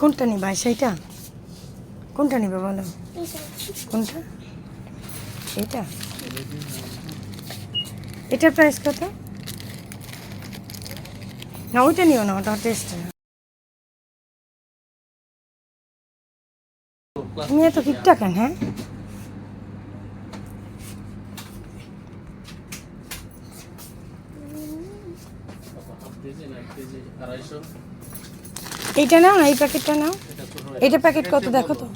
কোনটা নিবা, সেইটা? কোনটা নিবে বলো? কোনটা? এটা এটার প্রাইস কত? না, ওইটা নিও না, ওটা টেস্ট তুমি এত কিপটা কেন হ্যাঁ? আড়াইশো এইটা নাও না, এই প্যাকেটটা নাও। এটা প্যাকেট কত, দেখো তো।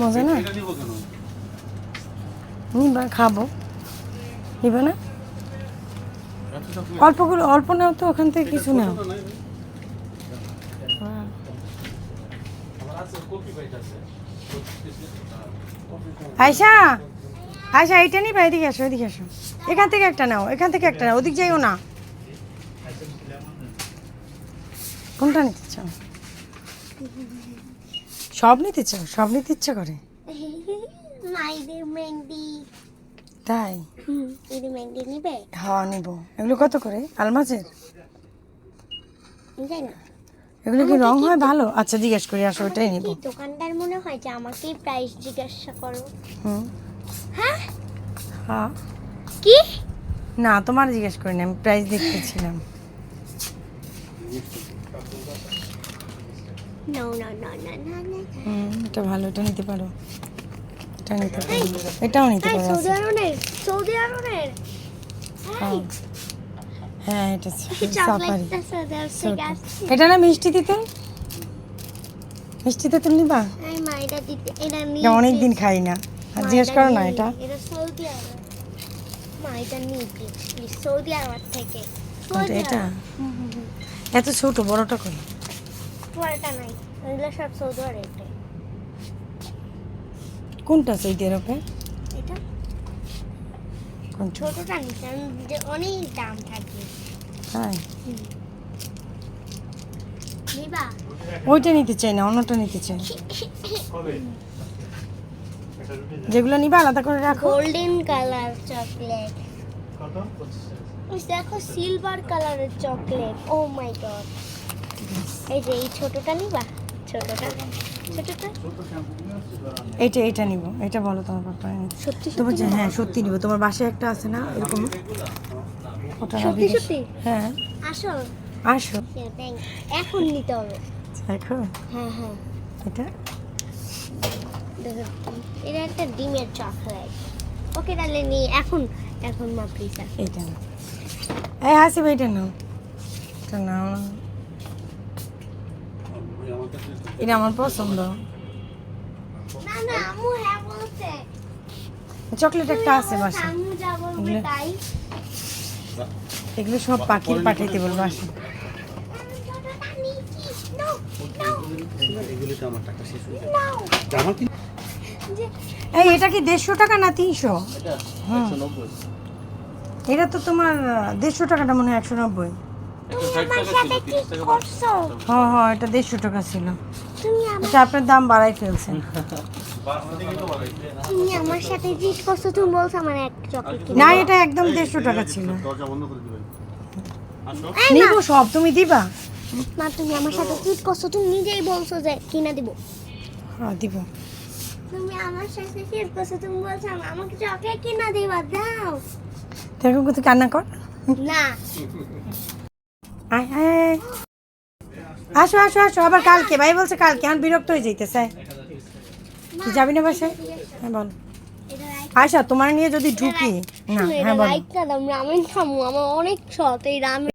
মজা না? খাব। না? অল্পগুলো অল্প নাও তো, ওখান থেকে কিছু নাও ছোট নাই? হ্যাঁ। আমার আছে কপি পাইট আছে আয়সা আয়সা এইটা নিবা এদিকে আসো এদিকে আসো। এখান থেকে একটা নাও এখান থেকে একটা নাও ওদিক যাইও না। কোনটা নিতে চাও? সব নিতে চাও? সব নিতে ইচ্ছা করে? তাই? হ্যাঁ নিব। এগুলো কত করে? আলমাজের? জানি না। এগুলো কি রং হয়? ভালো? আচ্ছা জিজ্ঞেস করি আসো ওটাই নিব। দোকানদার? মনে হয় যে আমাকেই প্রাইস জিজ্ঞাসা করো। হুম। হ্যাঁ? হ্যাঁ। কি? না তোমার জিজ্ঞেস করিনি আমি প্রাইস দেখতেছিলাম। No no no no no no hmm এটা ভালো এটা নিতে পারো। এটা নিতে পারো। এটাও নিতে পারো সৌদি আচ্ছা। আরবের সৌদি আরবের। হ্যাঁ। হ্যাঁ এটা সাফারি। এটা না মিষ্টি তেঁতুল? মিষ্টি তেঁতুল নিবা? অনেক দিন খাই না। আর জিজ্ঞেস করো না এটা। এটা হুম। এত ছোট বড়টা করে পরেরটা নাই। সব সৌদি আরবে কোনটা সৌদি আরবে? কোনটা ছোটটা নিতে অনেক দাম থাকে। হ্যাঁ নিবা ওইটা নিতে চাই না অন্যটা নিতে চাই। যেগুলো নিবা আলাদা করে রাখো। Golden colour chocolate. দেখো সিলভার কালারের চকলেট। ও মাই গড এই যে এই ছোটটা নিবা? ছোটটা। এটা এইটা নিব। এটা বলো তোমার পাপা সত্যি তোমার হ্যাঁ সত্যি নিব। তোমার বাসায় একটা আছে না এরকম? ওটা সত্যি সত্যি? হ্যাঁ। আসো। আসো। হ্যাঁ। এখন নিতে হবে। দেখো হ্যাঁ হ্যাঁ। এটা? এটা একটা ডিমের চকলেট ওকে তাহলে নি এখন এখন মা প্লিজ নাও। এই হাসি এইটা নাও। এটা নাও। এটা আমার পছন্দ। না না আম্মু হ্যাঁ চকলেট একটা আছে বাসা। এগুলো- সব পাখির পাঠাইতে বলব আসো এগুলি তো আমার টাকা শেষ হয়ে যাবে। নাও আমার কি যে এই এটা কি দেড়শো টাকা না তিনশো? এটা তো তোমার দেড়শো টাকাটা মনে হয় একশো নব্বই। হ্যাঁ হ্যাঁ এটা দেড়শো টাকা ছিল। তুমি আমার এটা আপনার দাম বাড়াই ফেলছেন। তুমি আমার সাথে করছ তুমি বলছো আমার এক চকলেট না এটা একদম দেড়শো টাকা ছিল। নিবো সব তুমি দিবা? মা তুমি আমার সাথে চিট করছ তুমি নিজেই বলছো যে কিনা দিব। হ্যাঁ দিব। তুমি আমার সাথে চিট করছ তুমি বলছো আমাকে চকলেট কিনা দিবা দাও। দেখো কোথায় কান্না কর। না। আসো আসো আসো আবার কালকে ভাই বলছে কালকে এখন বিরক্ত হয়ে যাইতেছে কি যাবি না বাসায় হ্যাঁ বল আচ্ছা তোমার নিয়ে যদি ঢুকি না হ্যাঁ বল না দাম রামেন খামু আমার অনেক শখ এই রামেন